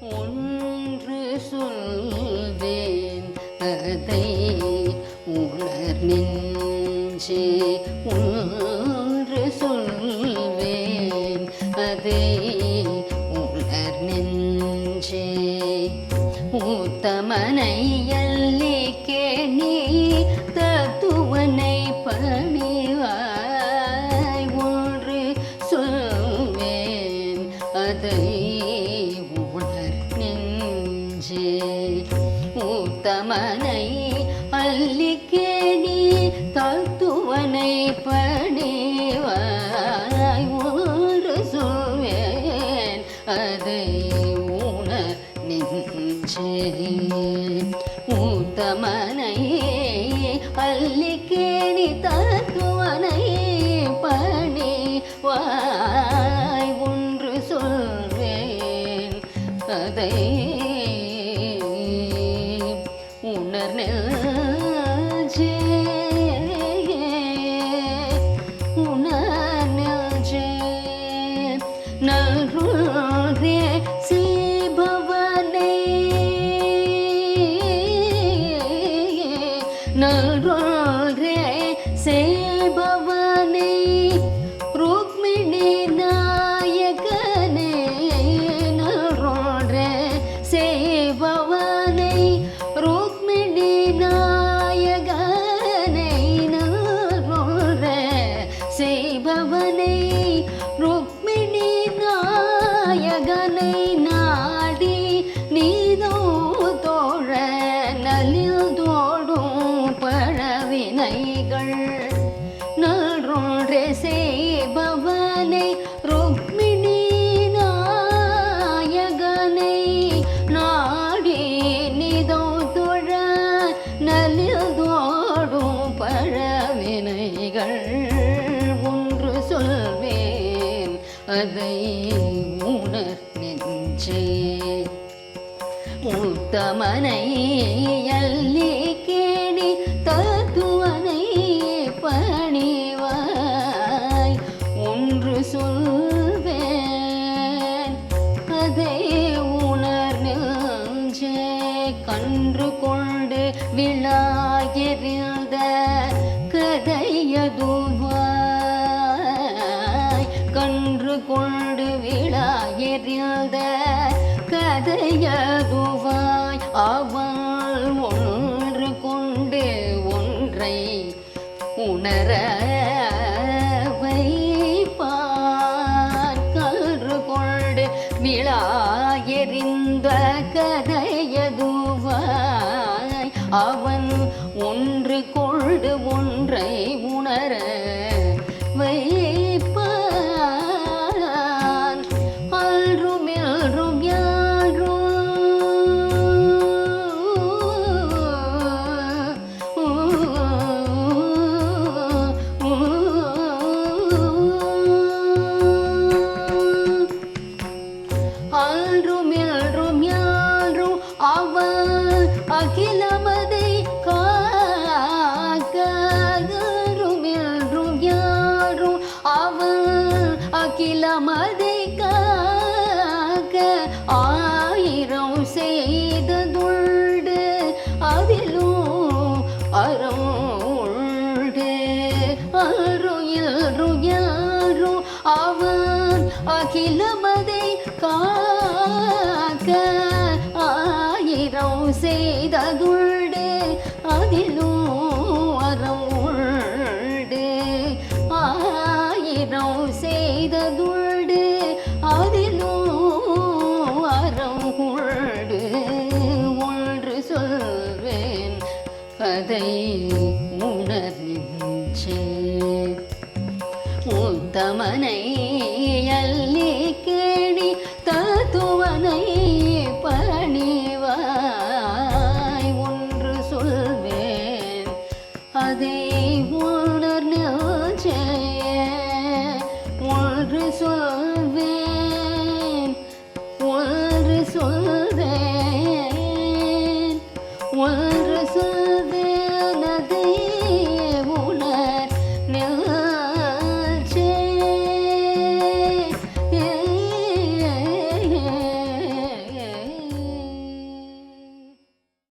ஒன்று சொல்வேன் அதை உணர் நெஞ்சே. ஒன்று சொல்வேன் அதை உணர் நெஞ்சே. உத்தமனை அல்லிக்கே நீ தத்துவனை பணிவாய். ஒன்று சொல்வேன் அதை தத்துவனை பணிவாய் ஒரு சொல்வேன் அதை உணர் நெஞ்சே ஊத்தமனை அல்லிக்கேணி தத்துவனை பணிவாய் ஒன்று சொல்வேன் அதை அதை உணர் நெஞ்சே. உத்தமனை அள்ளி கேணி தத்துவனை பணிவாய். ஒன்று சொல்வேன் அதை உணர் நெஞ்சே. கன்று கொண்டு விழாயிருந்த கதையதுவாய் கண் கொண்டு விழா எறிந்த கதையதுவாய் அவள் ஒன்று கொண்டு ஒன்றை உணர வைப்பார். கன்று கொண்டு விழா எறிந்த கதையதுவாய் அவன் ஒன்று கொண்டு ஒன்றை உணர அகிலமதை காக்க ஆயிரம் செய்ததுண்டு. அதிலும் அறம் உண்டு ஆயிரம் செய்ததுண்டு. அதிலும் அறம் உண்டு ஒன்று சொல்வேன் கதை உணர் ತಮನೈ ಎಲ್ಲಿ ಕೇಳಿ தத்துவனை பணிவாய் ஒன்று சொல்வேன். அதை உணர் ஒன்று சொல்வேன். ஒன்று சொல்வேன். ஒன்று சொல்